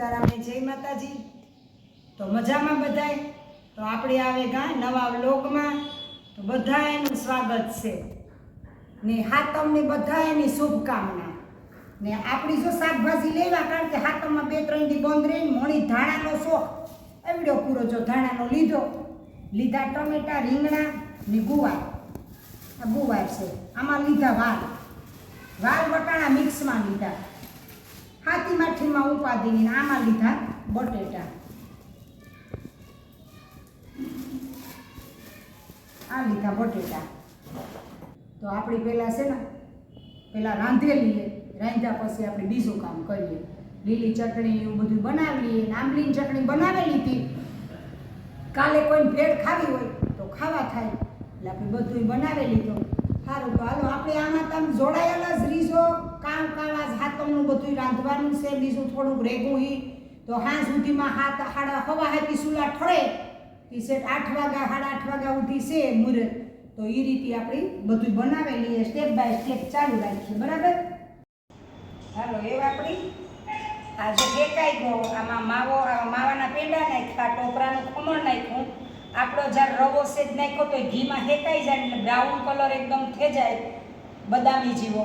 સીતારામ જય માતાજી. તો મજામાં બધાય? તો આપણે આવે ગા નવા વ્લોગમાં. તો બધા એનું સ્વાગત છે. ને હાતમને બધા એની શુભકામના. ને આપણી જો શાકભાજી લેવા, કારણ કે હાતમમાં બે, ત્રણ દી બંધ રહીને મોણી ધાણાનો શોખ. એવડો પૂરો જો ધાણાનો લીધો. લીધા ટમેટા, રીંગણા ને ગુવાર. આ ગુવાર છે. આમાં લીધા વાલ. વાલ વટાણા મિક્સમાં લીધા. હાથી માઠીમાં ઉપાદીની ને આમાં લીધા બટેટા. આ લીધા બટેટા. તો આપણી પહેલાં છે ને, પહેલાં રાંધે લઈએ, રાંધ્યા પછી આપણે બીજું કામ કરીએ. લીલી ચટણી એવું બધું બનાવી લઈએ ને આંબલીની ચટણી બનાવેલી હતી. કાલે કોઈ ભેળ ખાવી હોય તો ખાવા થાય. એટલે આપણે બધું બનાવેલી તો સારું. તો હાલો, આપણે આમાં તમે જોડાયેલા જ રીસો કાવા હાથમનું બધું રાંધવાનું છે, બીજું થોડુંક રેગું હી તો હાં સુધીમાં હાથ હાડા હવા હાથી સુલા ઠળે. એ સેટ આઠ વાગ્યા, સાડા આઠ વાગ્યા સુધી છે મુહૂર્ત તો એ રીતે આપણે બધું બનાવેલી સ્ટેપ બાય સ્ટેપ ચાલુ રાખીએ બરાબર? હાલો, એ આપણી આજે ફેંકાઈ ગયો, આમાં માવો માવાના પેંડા નાખ્યા ટોપરાનું ખમણ નાખ્યું. આપણો જ્યારે રવો સેજ નાખ્યો તો ઘીમાં ફેંકાઈ જાય એટલે બ્રાઉન કલર એકદમ થઈ જાય બદામી જેવો.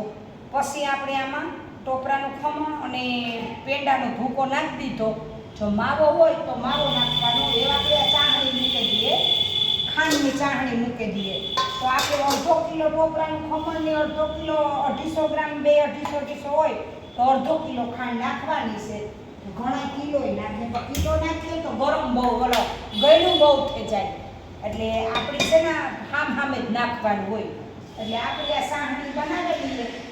પછી આપણે આમાં ટોપરાનું ખમણ અને પેંડાનો ભૂકો નાખી દીધો. જો માવો હોય તો માવો નાખવાનો, એવા આ ચાહણી મૂકી દઈએ. ખાંડની ચાહણી મૂકી દઈએ. તો આપણે અડધો કિલો ટોપરાનું ખમણ ને અડધો કિલો અઢીસો ગ્રામ, બે અઢીસો અઢીસો હોય, તો અડધો કિલો ખાંડ નાખવાની છે. ઘણા કિલો નાખે તો કિલો નાખીએ તો ગરમ બહુ, ઓલો ગળ્યું બહુ થઈ જાય. એટલે આપણે છે ને હામ હામે જ નાખવાનું હોય. એટલે આપણે આ સાહણી બનાવેલી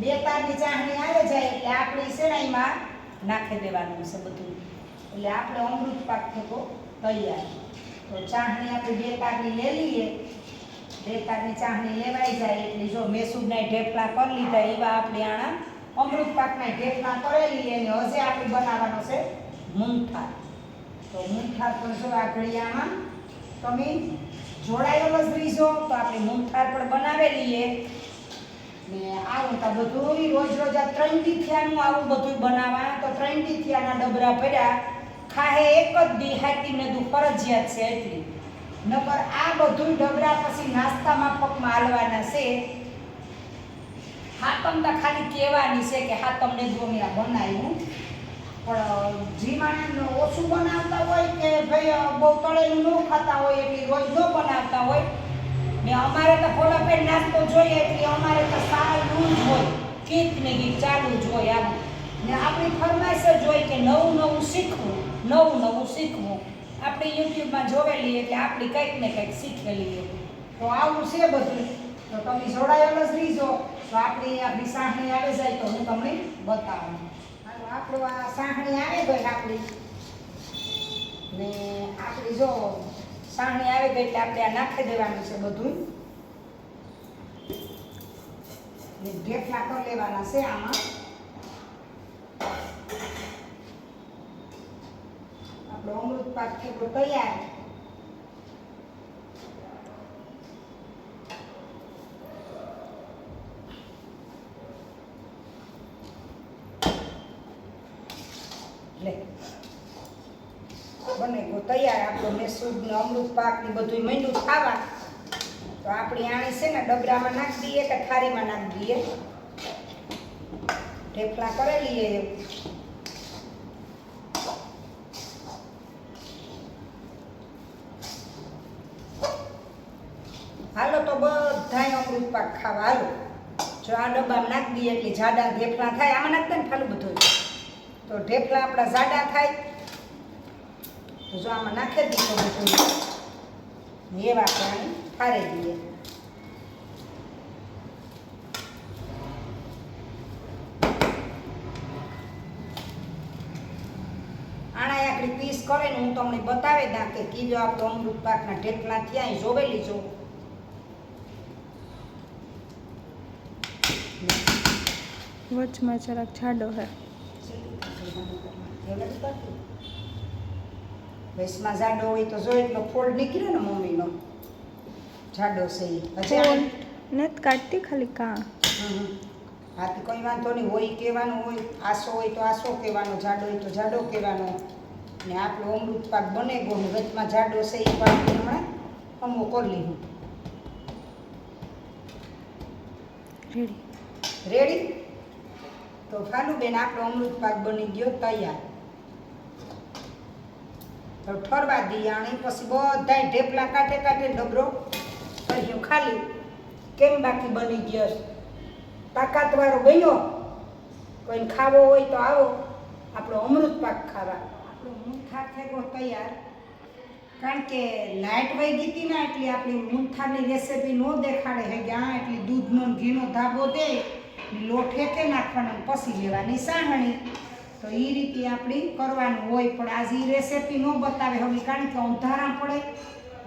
બે પારની ચાહણી આવે જાય એટલે આપણી શેણાઈમાં નાખી દેવાનું છે બધું. એટલે આપણે અમૃત પાક થતો તૈયાર. તો ચાહણી આપણે બે પાકની લઈ લઈએ. બે પાકની ચાહણી લેવાઈ જાય એટલે જો મેસૂરના ઢેફલા કરી લીધા, એવા આપણે આણા અમૃત પાકના ઢેફલા કરેલી અને હજે આપણે બનાવવાનો છે મૂંગથાળ. તો મૂંગથાળ પણ જો આ ઘડિયામાં તમે જોડાયેલો જ રહીશો તો આપણે મૂંગથાળ પણ બનાવેલીએ ને આવું તો બધું રોજ રોજ આ ત્રણ તીથિયાનું આવું બધું બનાવવા તો ત્રણ તીથિયાના ડબરા પડ્યા. ખાહે એક જ દી હાટીને દુ ફરજિયાત છે એટલી. નકર આ બધું ડબરા પછી નાસ્તામાં પગમાં હાલવાના છે. હાતમ તો ખાલી કહેવાની છે કે હાતમને જો મેં આ બનાવ્યું. પણ જે માણસ ઓછું બનાવતા હોય કે ભાઈ બહુ તળેલું ન ખાતા હોય, એટલે રોજ ન બનાવતા હોય? ને અમારે તો ફોલાફેર નાસ્તો જોઈએ એટલે અમારે તો સારું જ હોય, ગીત ને ગીત ચાલુ જ હોય આમ. ને આપણી ફરમાઈશ જ હોય કે નવું નવું શીખવું, નવું નવું શીખવું. આપણે યુટ્યુબમાં જોવેલી એટલે આપણી કંઈક ને કંઈક શીખેલી તો આવું છે બધું. તો તમે જોડાયેલો જ રહીજો. તો આપણી આપણી સાહણી આવે જાય તો હું તમને બતાવું. આપણું આ સાહણી આવે ગઈ આપણી. ને આપણી જો સાહણી આવે એટલે આપણે આ નાખી દેવાનું છે બધું. ઢેફલા કરી લેવાના છે આમાં. આપણો અમૃત પાક થેપલો તૈયાર લે બને ગયો તૈયાર આપણો મેસૂર ને અમૃત પાક ને બધું માંડ્યું ખાવા. તો આપણી આણી છે ને ડબરામાં નાખી દઈએ કે થાળીમાં નાખી દઈએ. ઢેફલા કરી લઈએ હાલો તો બધાય અમૃત પાક ખાવા. હાલો. જો આ ડબ્બામાં નાખી દઈએ એટલે જાડા ઢેફલા થાય. આમાં નાખતા ને ખાલું બધું તો ઢેફલા આપણા જાડા થાય. તો જો આમાં નાખી દીધો બધું એવા આપણે ઠારે દઈએ. આણા આપણી પીસ કરે ને હું તમને બતાવી દઉં કે કિલો આપતો અમૃત પાકના થયા અહીં જોવેલી છું. વચમાં જરાક છાડો હે. વૈસમાં જાડો હોય તો જો એટલો ફોલ્ડ નીકળ્યો ને મમ્મીનો. જાડો છે. હજી નત કાઢતી ખાલી કા. હા તો કંઈ વાંધો નહીં હોય કહેવાનું હોય આસો હોય તો આસો કહેવાનો જાડો હોય તો જાડો કહેવાનો. ને આપણો અમૃત પાક બને ગયો ને વચમાં જાડો છે એ પાક હમણાં અમો કરી લીધું. રેડી રેડી તો ફાલુબેન આપણો અમૃત પાક બની ગયો તૈયાર. તો દઈએ આણી, પછી બધાય ઢેપલા કાઢે કાઢે ડબરો કર્યો ખાલી? કેમ બાકી બની ગયો? તાકાતવાળો બન્યો? કોઈને ખાવો હોય તો આવો. આપણો અમૃત પાક ખાવા. આપણો મૂંઠા થેગો તૈયાર. કારણ કે લાઇટ વહી ગઈ હતી ને, એટલે આપણી મૂંઠાની રેસીપી ન દેખાડે હે કે આ એટલે દૂધનો ઘીનો ધાબો દે લોઠે હેકે નાખવાનો પછી લેવાની સાહણી તો એ રીતે આપણી કરવાનું હોય, પણ આજે એ રેસીપી ન બતાવે, હવે કારણ કે અંધારા પડે,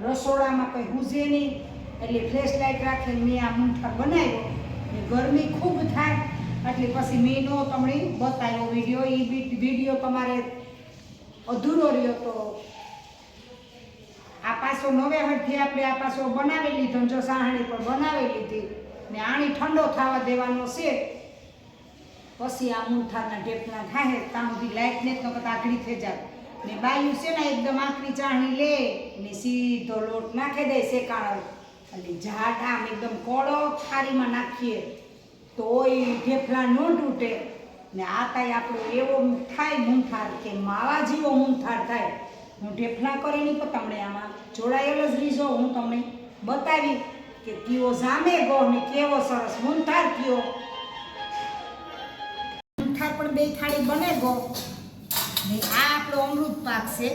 રસોડામાં કંઈ હુજે નહીં, એટલે ફ્લેશ લાઇટ રાખીને મેં આ મૂંઠા બનાવ્યો, ને ગરમી ખૂબ થાય, એટલે પછી મેં નો તમને બતાવ્યો વીડિયો એ વીડિયો તમારે અધૂરો રહ્યો તો આ પાછો નવે હટથી આપણે આ પાછો બનાવી લીધો જો સાહણી પણ બનાવી લીધી, ને આણી ઠંડો થવા દેવાનો છે. પછી આ મૂંઠાના ઢેપલા થાય ત્યાં સુધી લાઈટ ને તો આકડી થઈ જાય. ને બાયું છે ને એકદમ આકડી ચાણી લે ને સીધો લોટ નાખી દે શેકાળ એટલે ઝાડ આમ એકદમ કોળો થાળીમાં નાખીએ, તોય ઢેફલા ન તૂટે. ને આ કાંઈ આપણો એવો થાય મૂંઠાર કે માવા જેવો મૂંઠાર થાય. હું ઢેફલા કરીને પણ તમને આમાં જોડાયેલો જ રીઝો હું તમને બતાવી કે કયો જામે ગો ને કેવો સરસ મૂંઠાર કયો. પણ બે થાળી બને ગો. ને આ આપણો અમૃત પાક છે.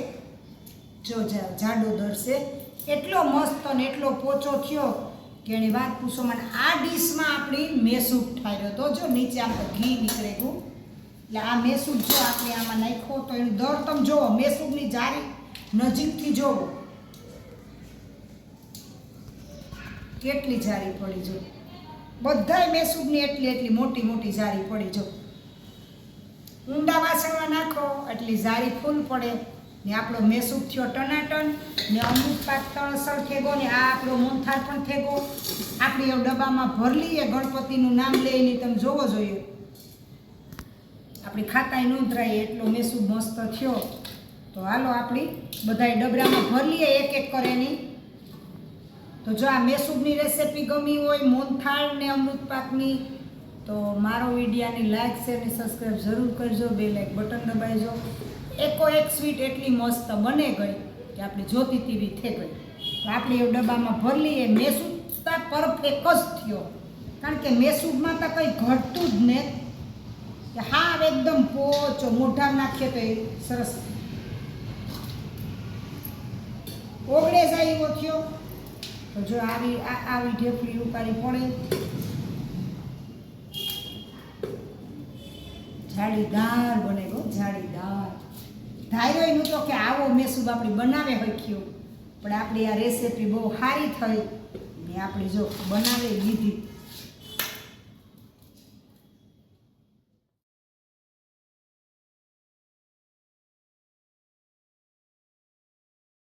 જો જાડો દરશે એટલો મસ્ત અને એટલો પોચો થયો કે એની વાત પૂછો. મને આ ડીશમાં આપણી મેસૂપ ઠાર્યો તો જો નીચે આમ ઘી નીકળે ગયું એટલે આ મેસૂપ જો આપણે આમાં નાખ્યો તો એનું દર તમે જુઓ મેસૂપની જારી નજીકથી જોવો. કેટલી જારી પડી જો. બધાય મેસૂપની એટલી એટલી મોટી મોટી જારી પડી જો. ઊંડા વાસણમાં નાખો, એટલી ઝારી ફૂલ પડે. ને આપણો મેસૂબ થયો ટનાટન, ને અમૃત પાક તણસર થેગો, ને આ આપણો મોંથાર પણ થેગો. આપણે એ ડબ્બામાં ભરલી એ ગણપતિનું નામ લઈને, તમે જોવો જોઈએ. આપણી ખાતાય નોંધરાય એટલો મેસૂબ મસ્ત થયો. તો હાલો આપણી બધાય ડબરામાં ભરી લઈએ એક એક કરેની તો જો આ મેસૂબની રેસીપી ગમી હોય મોનથાળ ને અમૃત પાકની તો મારો વિડીયાની લાઇક શેર ને સબસ્ક્રાઈબ જરૂર કરજો બે લાઇક બટન દબાવજો. એકો એક સ્વીટ એટલી મસ્ત બને ગઈ કે આપણે જોતી તેવી થઈ ગઈ. આપણે એ ડબ્બામાં ભરી લઈએ. મેસૂબ તો પરફેક્ટ જ થયો. કારણ કે મેસૂબમાં તો કંઈ ઘટતું જ ને. કે હા એકદમ પોચો મોઢા નાખીએ તો એ સરસ. ઓગળે જાય એવો થયો. તો જો આવી આવી ઢેફલી ઉપાડી પડે. જાળીદાર બને ગો જાળીદાર. ધાર્યો તો કે આવો મેસૂબ આપણે બનાવે હખ્યો પણ આપણી આ રેસીપી બહુ સારી થઈ. ને આપણી જો બનાવી લીધી.